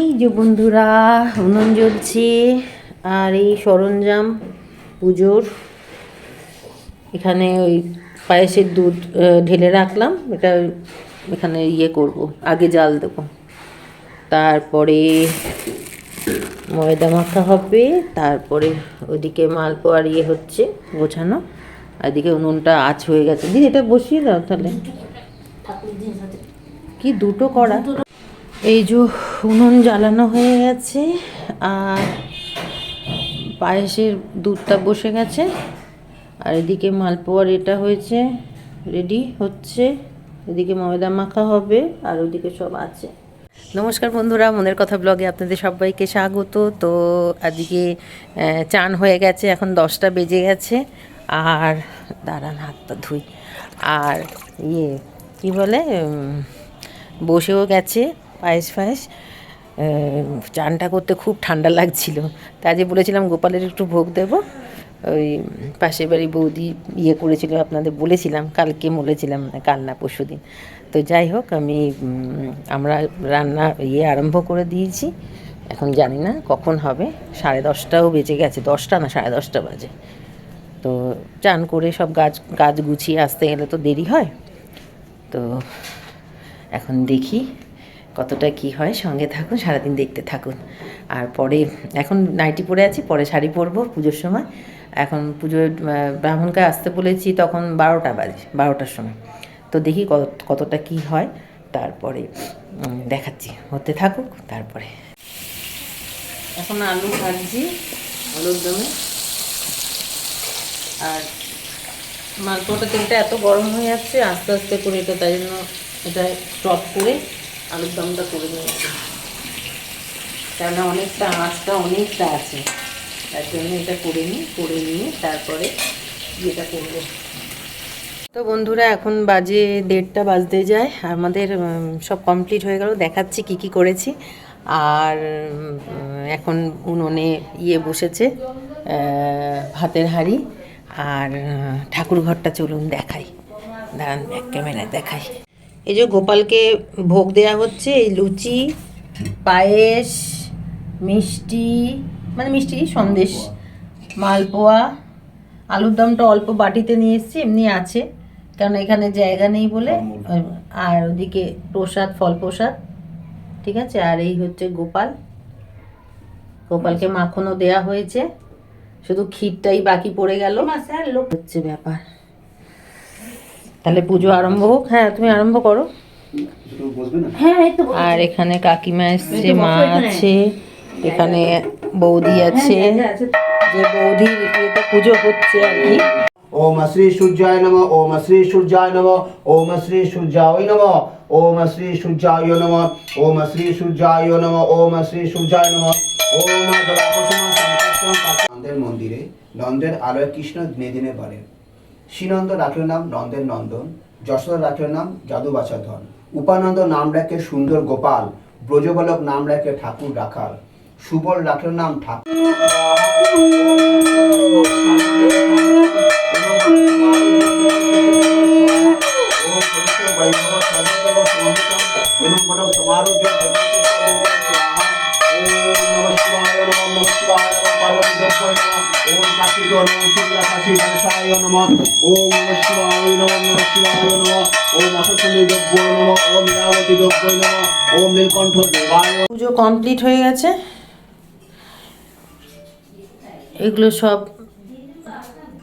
এই যে বন্ধুরা উনুন জ্বলছে আর এই সরঞ্জাম পুজোর। এখানে ওই পায়েসের দুধ ঢেলে রাখলাম। এটা এখানে ইয়ে করব আগে জাল দেবো। তারপরে ময়দা মাখা হবে তারপরে ওদিকে মালপোয়ার ইয়ে হচ্ছে গোছানো। এদিকে উনুনটা আঁচ হয়ে গেছে। দিদি এটা বসিয়ে দাও তাহলে। কি দুটো করা এই যে উনুন জ্বালানো হয়ে গেছে আর পায়েসের দুধটা বসে গেছে। আর এদিকে মালপোয়ার এটা হয়েছে রেডি হচ্ছে। এদিকে ময়দা মাখা হবে আর ওদিকে সব আছে। নমস্কার বন্ধুরা, মনের কথা ব্লগে আপনাদের সবাইকে স্বাগত। তো আজকে চান হয়ে গেছে, এখন দশটা বেজে গেছে। আর দাঁড়ান, হাতটা ধুই। আর ইয়ে কি বলে বসেও গেছে। পায়েস ফায়েস চানটা করতে খুব ঠান্ডা লাগছিল। তাই যে বলেছিলাম গোপালের একটু ভোগ দেবো, ওই পাশের বাড়ি বৌদি ইয়ে করেছিল, আপনাদের বলেছিলাম, কালকে বলেছিলাম কাল না পরশু দিন। তো যাই হোক, আমি আমরা রান্না ইয়ে আরম্ভ করে দিয়েছি। এখন জানি না কখন হবে, সাড়ে দশটাও বেজে গেছে, দশটা না সাড়ে দশটা বাজে। তো চান করে সব গাছ গাছ গুছিয়ে আসতে গেলে তো দেরি হয়। তো এখন দেখি কতটা কি হয় সঙ্গে থাকুন, সারাদিন দেখতে থাকুন। আর পরে, এখন নাইটি পরে আছি, পরে শাড়ি পরবো পুজোর সময়। এখন পুজোর ব্রাহ্মণকে আসতে বলেছি তখন বারোটা বাজে, বারোটার সময়। তো দেখি কত, কতটা কি হয়, তারপরে দেখাচ্ছি। হতে থাকুক, তারপরে। এখন আলু ভাজছি আলুর দমে। আর মালপোটা তেলটা এত গরম হয়ে যাচ্ছে, আস্তে আস্তে করে এটা, তাই জন্য এটা স্টপ করে আলুর দমটা করে নিয়েছি কেননা অনেকটা আঁচটা অনেকটা আছে। তার জন্য এটা করে নিই, করে নিয়ে তারপরে ইয়েটা করব। তো বন্ধুরা, এখন বাজে দেড়টা বাজতে যায়। আমাদের সব কমপ্লিট হয়ে গেল। দেখাচ্ছি কি কি করেছি। আর এখন উনুনে ইয়ে বসেছে ভাতের হাঁড়ি। আর ঠাকুর ঘরটা চলুন দেখাই। দাঁড়ান, এক ক্যামেরায় দেখাই। এই যে গোপালকে ভোগ দেয়া হচ্ছে এই লুচি পায়েস মিষ্টি মানে মিষ্টি সন্দেশ মালপোয়া আলুর দমটা অল্প বাটিতে নিয়ে এসেছি এমনি আছে কারণ এখানে জায়গা নেই বলে আর ওদিকে প্রসাদ ফল প্রসাদ ঠিক আছে আর এই হচ্ছে গোপাল। গোপালকে মাখনও দেয়া হয়েছে শুধু ক্ষীরটাই বাকি পড়ে গেল। হচ্ছে ব্যাপার। তাহলে পুজো আরম্ভ হোক। হ্যাঁ তুমি আরম্ভ করো। আর এখানে কাকিমা এসছে মা আছে এখানে বৌদি আছে। যে বৌদির ইয়েতে পুজো হচ্ছে আর কি। ওম শ্রী সূর্যায় নম ওম শ্রী সূর্যায় নম ওম শ্রী সূর্যায় নম ওম শ্রী সূর্যায় নম ওম শ্রী সূর্যায় নম ওম শ্রী সূর্যায় নম ওম নন্দের মন্দিরে নন্দের আলোয় কৃষ্ণ দিনে দিনে বাড়ে। শ্রীনন্দ রাখের নাম নন্দের নন্দন, যশোদা রাখের নাম জাদু বাছাধন উপানন্দ নাম রাখে সুন্দর গোপাল ব্রজবালক নাম রাখে ঠাকুর রাখাল। সুবল রাখের নাম ঠাকুর। ওম নীলকণ্ঠ দেবায় পুজো কমপ্লিট হয়ে গেছে। এগুলো সব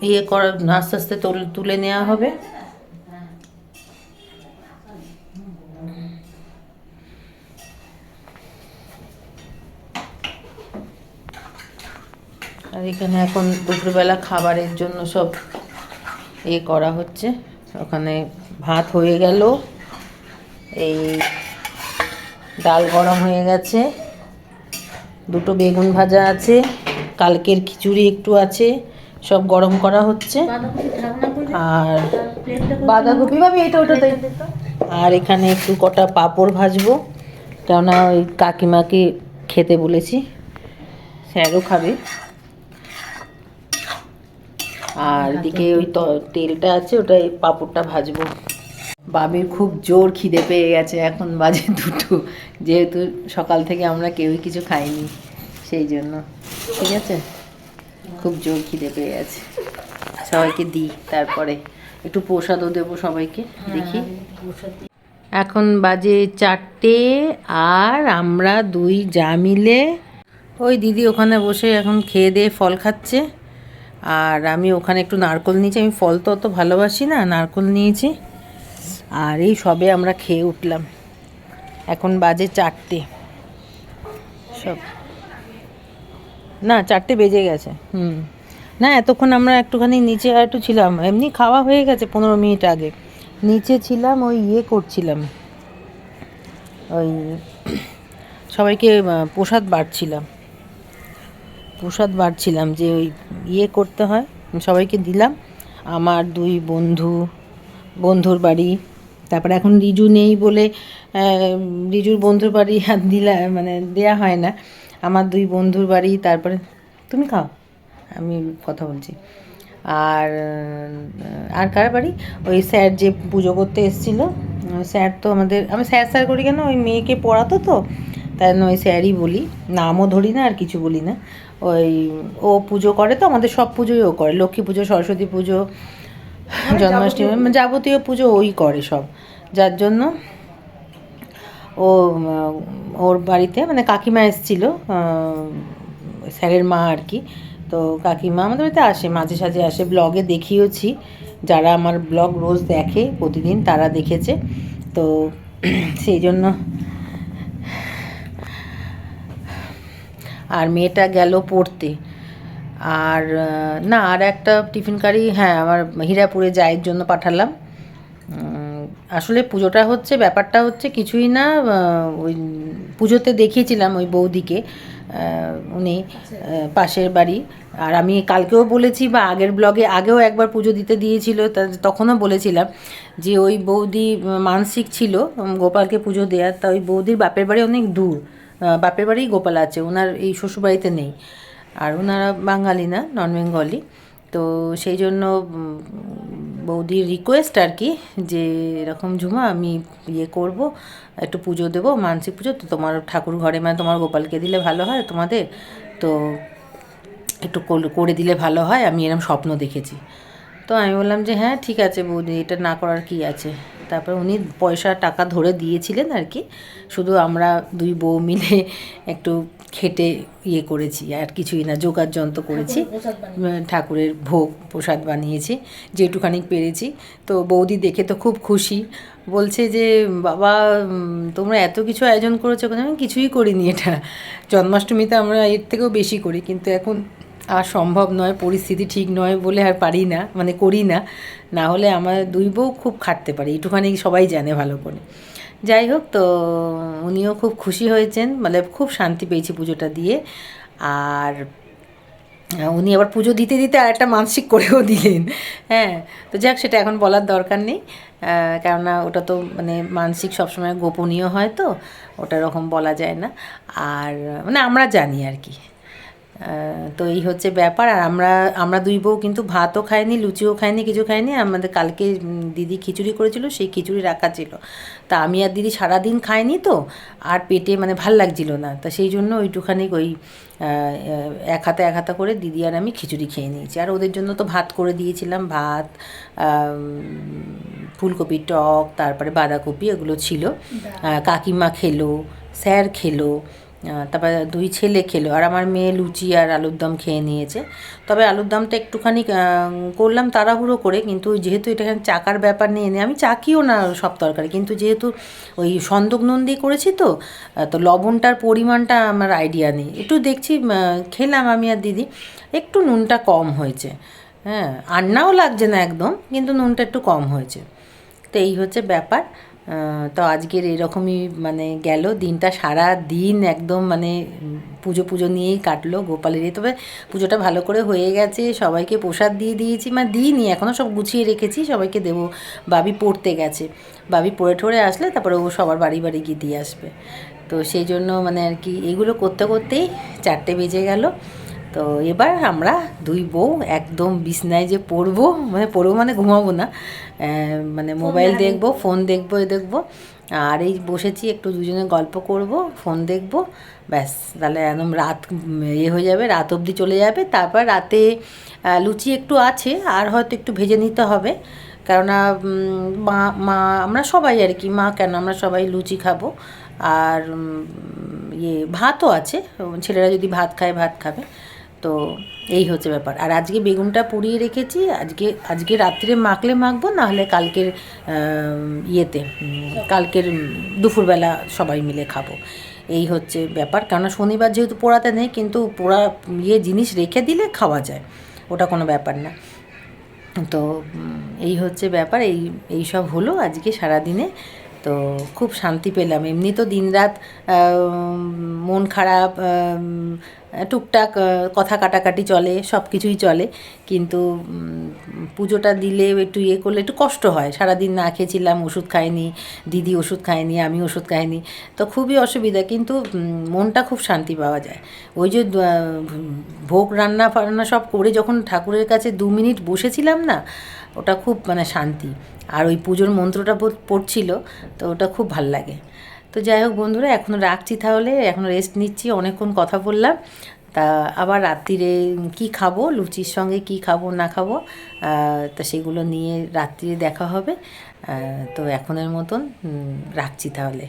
ইয়ে করা, আস্তে আস্তে তুলে নেওয়া হবে। আর এখানে এখন দুপুরবেলা খাবারের জন্য সব ইয়ে করা হচ্ছে। ওখানে ভাত হয়ে গেল। এই ডাল গরম হয়ে গেছে। দুটো বেগুন ভাজা আছে। কালকের খিচুড়ি একটু আছে। সব গরম করা হচ্ছে। আর বাঁধাকপি ভাবি এটা ওটাতে। আর এখানে একটু কটা পাঁপড় ভাজবো। কেননা ওই কাকিমাকে খেতে বলেছি। স্যারও খাবে। আর এদিকে ওই তেলটা আছে ওটা এই পাঁপড়টা ভাজবো। বাবির খুব জোর খিদে পেয়ে গেছে এখন বাজে দুটো। যেহেতু সকাল থেকে আমরা কেউই কিছু খাইনি সেই জন্য। ঠিক আছে? খুব জোর খিদে পেয়ে গেছে। সবাইকে দিই তারপরে একটু প্রসাদও দেবো সবাইকে দেখি। এখন বাজে চারটে আর আমরা দুই যা মিলে ওই দিদি ওখানে বসে এখন খেয়ে দিয়ে ফল খাচ্ছে। আর আমি ওখানে একটু নারকল নিয়েছি। আমি ফল তো অত ভালোবাসি না, নারকল নিয়েছি। আর এই সবে আমরা খেয়ে উঠলাম। এখন বাজে চারটে। সব। না, চারটে বেজে গেছে। হুম। না, এতক্ষণ আমরা একটুখানি নিচে আর একটু ছিলাম। এমনি খাওয়া হয়ে গেছে পনেরো মিনিট আগে। নিচে ছিলাম, ওই ইয়ে করছিলাম। ওই সবাইকে প্রসাদ বাড়ছিলাম। প্রসাদ বাড়ছিলাম যে ওই ইয়ে করতে হয় সবাইকে দিলাম। আমার দুই বন্ধু, বন্ধুর বাড়ি, তারপরে এখন রিজু নেই বলে রিজুর বন্ধুর বাড়ি আর দিলা মানে দেয়া হয় না। আমার দুই বন্ধুর বাড়ি, তারপরে তুমি খাও, আমি কথা বলছি। আর আর কার বাড়ি? ওই স্যার যে পুজো করতে এসেছিল স্যার তো আমাদের, আমি স্যার স্যার করি কেন? ওই মেয়েকে পড়াতো তো, তাই ওই স্যারই বলি। নামও ধরি না আর কিছু বলি না। ওই ও পুজো করে তো আমাদের সব পুজোই ও করে। লক্ষ্মী পুজো সরস্বতী পুজো জন্মাষ্টমী মানে যাবতীয় পুজো ওই করে সব। যার জন্য ও ওর বাড়িতে মানে কাকিমা এসেছিল স্যারের মা আর কি। তো কাকিমা আমাদের বাড়িতে আসে মাঝে সাঝে আসে। ব্লগে দেখিয়েছি যারা আমার ব্লগ রোজ দেখে প্রতিদিন তারা দেখেছে। তো সেই জন্য আর মেয়েটা গেল পড়তে। আর, না, আর একটা টিফিন কারি হ্যাঁ আমার হীরাপুরে যাইয়ের জন্য পাঠালাম। আসলে পুজোটা হচ্ছে, ব্যাপারটা হচ্ছে কিছুই না ওই পুজোতে দেখিয়েছিলাম ওই বৌদিকে উনি পাশের বাড়ি। আর আমি কালকেও বলেছি বা আগের ব্লগে আগেও একবার পুজো দিতে দিয়েছিল তখনও বলেছিলাম যে ওই বৌদি মানসিক ছিল গোপালকে পুজো দেওয়ার তা ওই বৌদির বাপের বাড়ি অনেক দূর। বাপের বাড়িই গোপাল আছে ওনার এই শ্বশুরবাড়িতে নেই। আর ওনারা বাঙালি না, নন বেঙ্গলি। তো সেই জন্য বৌদির রিকোয়েস্ট আর কি যে, এরকম ঝুমা, আমি ইয়ে করব, একটু পুজো দেবো, মানসিক পুজো। তো তোমার ঠাকুর ঘরে মানে তোমার গোপালকে দিলে ভালো হয় তোমাদের। তো একটু করে দিলে ভালো হয়, আমি এরকম স্বপ্ন দেখেছি। তো আমি বললাম যে হ্যাঁ ঠিক আছে বৌদি, এটা না করার কি আছে? তারপর উনি পয়সা টাকা ধরে দিয়েছিলেন আর কি। শুধু আমরা দুই বউ মিলে একটু খেটে ইয়ে করেছি আর কিছুই না যোগার যন্ত্র করেছি। ঠাকুরের ভোগ প্রসাদ বানিয়েছি যেটুখানি পেরেছি। তো বৌদি দেখে তো খুব খুশি। বলছে যে বাবা তোমরা এত কিছু আয়োজন করেছ আমি কিছুই করিনি এটা। জন্মাষ্টমীতে আমরা এর থেকেও বেশি করি কিন্তু এখন আর সম্ভব নয়, পরিস্থিতি ঠিক নয় বলে আর পারি না মানে করি না। না হলে আমার দুই বউ খুব খাটতে পারি, একটুখানি সবাই জানে ভালো করে। যাই হোক, তো উনিও খুব খুশি হয়েছেন মানে খুব শান্তি পেয়েছি পুজোটা দিয়ে। আর উনি আবার পুজো দিতে দিতে আর একটা মানসিক করেও দিলেন। হ্যাঁ তো যাক, সেটা এখন বলার দরকার নেই। কেননা ওটা তো মানে মানসিক সবসময় গোপনীয় হয় তো, ওটা রকম বলা যায় না। আর মানে আমরা জানি আর কি। তো এই হচ্ছে ব্যাপার। আর আমরা আমরা দুই বউ কিন্তু ভাতও খাইনি লুচিও খাইনি কিছু খাইনি। আমাদের কালকে দিদি খিচুড়ি করেছিল সেই খিচুড়ি রাখা ছিল। তা আমি আর দিদি সারাদিন খাইনি তো আর পেটে মানে ভালো লাগছিল না। তা সেই জন্য ওইটুখানি ওই এক হাতে এক হাতা করে দিদি আর আমি খিচুড়ি খেয়ে নিয়েছি। আর ওদের জন্য তো ভাত করে দিয়েছিলাম ভাত ফুলকপির টক তারপরে বাঁধাকপি এগুলো ছিল। কাকিমা খেলো স্যার খেলো তারপরে দুই ছেলে খেলো, আর আমার মেয়ে লুচি আর আলুর দম খেয়ে নিয়েছে। তবে আলুর দমটা একটুখানি করলাম তাড়াহুড়ো করে, কিন্তু যেহেতু এটা চাকার ব্যাপার নিয়ে এনে আমি চাকিও না সব তরকারি, কিন্তু যেহেতু ওই সন্দক নুন দিয়ে করেছি তো তো লবণটার পরিমাণটা আমার আইডিয়া নেই। একটু দেখছি খেলাম আমি আর দিদি, একটু নুনটা কম হয়েছে। হ্যাঁ আন্নাও লাগছে না একদম, কিন্তু নুনটা একটু কম হয়েছে। তো এই হচ্ছে ব্যাপার। তো আজকের এরকমই মানে গেল। দিনটা সারা দিন একদম মানে পুজো পুজো নিয়েই কাটলো গোপালেরই তবে পুজোটা ভালো করে হয়ে গেছে। সবাইকে প্রসাদ দিয়ে দিয়েছি। মানে দিইনি এখনও সব গুছিয়ে রেখেছি। সবাইকে দেবো। বাবি পড়তে গেছে। বাবি পড়ে ঠরে আসলে তারপরে ও সবার বাড়ি বাড়ি গিয়ে দিয়ে আসবে। তো সেই জন্য মানে আর কি, এগুলো করতে করতেই চারটে বেজে গেল। তো এবার আমরা দুই বউ একদম বিছনায় যে পড়ব মানে পড়ব মানে ঘুমাবো না মানে মোবাইল দেখব ফোন দেখব এ দেখব আর এই বসেছি একটু দুজনে গল্প করব ফোন দেখব ব্যাস তাহলে একদম রাত ইয়ে হয়ে যাবে রাত অবধি চলে যাবে তারপর রাতে লুচি একটু আছে আর হয়তো একটু ভেজে নিতে হবে কেননা মা মা আমরা সবাই আর কি মা কেন আমরা সবাই লুচি খাব আর ইয়ে ভাতও আছে ছেলেরা যদি ভাত খায় ভাত খাবে তো এই হচ্ছে ব্যাপার। আর আজকে বেগুনটা পুড়িয়ে রেখেছি, আজকে আজকে রাত্রে মাখলে মাখবো, নাহলে কালকের ইয়েতে কালকের দুপুরবেলা সবাই মিলে খাব। এই হচ্ছে ব্যাপার। কেননা শনিবার যেহেতু পোড়াতে নেই, কিন্তু পোড়া ইয়ে জিনিস রেখে দিলে খাওয়া যায়। ওটা কোনো ব্যাপার না। তো এই হচ্ছে ব্যাপার। এই এই সব হলো আজকে সারাদিনে। তো খুব শান্তি পেলাম। এমনি তো দিনরাত মন খারাপ টুকটাক কথা কাটাকাটি চলে সব কিছুই চলে। কিন্তু পুজোটা দিলে একটু ইয়ে করলে একটু কষ্ট হয়। সারাদিন না খেয়েছিলাম, ওষুধ খাইনি, দিদি ওষুধ খায়নি, আমি ওষুধ খাইনি। তো খুবই অসুবিধা। কিন্তু মনটা খুব শান্তি পাওয়া যায়। ওই যে ভোগ, রান্না ফান্না সব করে যখন ঠাকুরের কাছে দু মিনিট বসেছিলাম না ওটা খুব মানে শান্তি। আর ওই পুজোর মন্ত্রটা পড়- পড়ছিল, তো ওটা খুব ভালো লাগে। তো যাই হোক বন্ধুরা এখনও রাখছি তাহলে, এখন রেস্ট নিচ্ছি, অনেকক্ষণ কথা বললাম। তা আবার রাত্রিরে কি খাব, লুচির সঙ্গে কি খাব, না খাব তা সেগুলো নিয়ে রাত্রিরে দেখা হবে। তো এখনের মতন রাখছি তাহলে।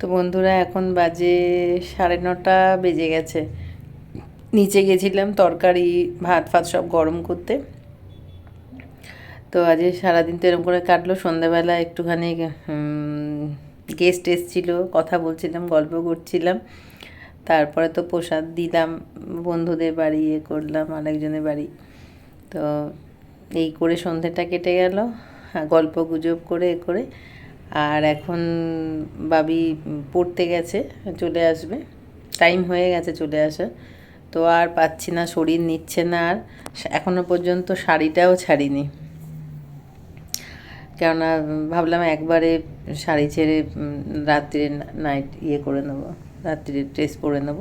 তো বন্ধুরা, এখন বাজে সাড়ে নটা বেজে গেছে। নিচে গেছিলাম তরকারি, ভাত, ফাত সব গরম করতে। তো আজ সারাদিন তো এরকম করে কাটলো সন্ধ্যাবেলা একটুখানি গেস্ট এসেছিল কথা বলছিলাম গল্প করছিলাম। তারপরে তো প্রসাদ দিলাম বন্ধুদের বাড়ি ইয়ে করলাম আরেকজনের বাড়ি। তো এই করে সন্ধ্যেটা কেটে গেল হ্যাঁ, গল্প গুজব করে এ করে। আর এখন বাবি পড়তে গেছে চলে আসবে। টাইম হয়ে গেছে চলে আসার তো আর পাচ্ছি না শরীর নিচ্ছে না আর। এখনও পর্যন্ত শাড়িটাও ছাড়িনি। কেননা, ভাবলাম একবারে শাড়ি ছেড়ে রাত্রে নাইট ইয়ে করে নেব রাত্রে ড্রেস পরে নেব।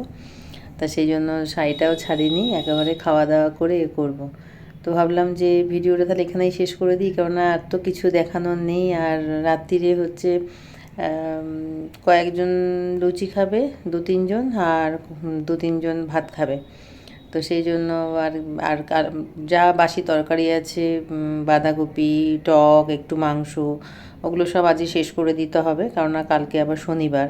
তা সেই জন্য শাড়িটাও ছাড়িনি, একেবারে খাওয়া দাওয়া করে এ করব। তো ভাবলাম যে ভিডিওটা তাহলে এখানেই শেষ করে দিই, কেননা আর তো কিছু দেখানোর নেই। আর রাত্রিরে হচ্ছে কয়েকজন লুচি খাবে দু তিনজন আর দু তিনজন ভাত খাবে। তো সেই জন্য আর আর যা বাসি তরকারি আছে বাঁধাকপি, টক, একটু মাংস, ওগুলো সব আজই শেষ করে দিতে হবে, কারণ না কালকে আবার শনিবার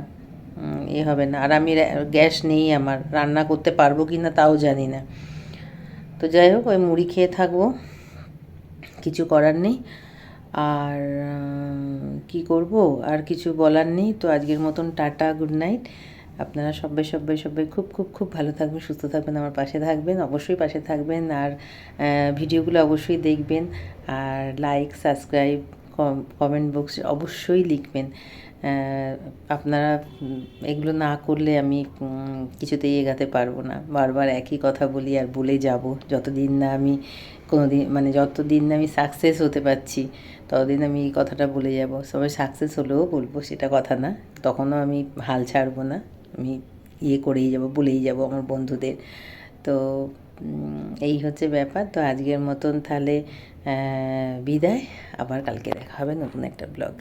এ হবে না। আর আমি গ্যাস নেই আমার, রান্না করতে পারব কি না তাও জানি না। তো যাই হোক, ওই মুড়ি খেয়ে থাকব, কিছু করার নেই। আর কি করব? আর কিছু বলার নেই। তো আজকের মতন টাটা, গুড নাইট। আপনারা সবাই সবাই সবাই খুব খুব খুব ভালো থাকবেন, সুস্থ থাকবেন, আমার পাশে থাকবেন, অবশ্যই পাশে থাকবেন, আর ভিডিওগুলো অবশ্যই দেখবেন, আর লাইক সাবস্ক্রাইব কমেন্ট বক্সে অবশ্যই লিখবেন। আপনারা এগুলো না করলে আমি কিছুতেই এগাতে পারব না। বারবার একই কথা বলি আর বলে যাব। যতদিন না আমি কোনো দিন মানে যতদিন না আমি সাকসেস হতে পারছি, ততদিন আমি এই কথাটা বলে যাব। সবাই সাকসেস হলেও বলব, সেটা কথা না। তখনও আমি হাল ছাড়বো না। আমি ইয়ে করেই যাব, বলেই যাব আমার বন্ধুদের। তো এই হচ্ছে ব্যাপার। তো আজকের মতন তাহলে বিদায়। আবার কালকে দেখা হবে নতুন একটা ব্লগ।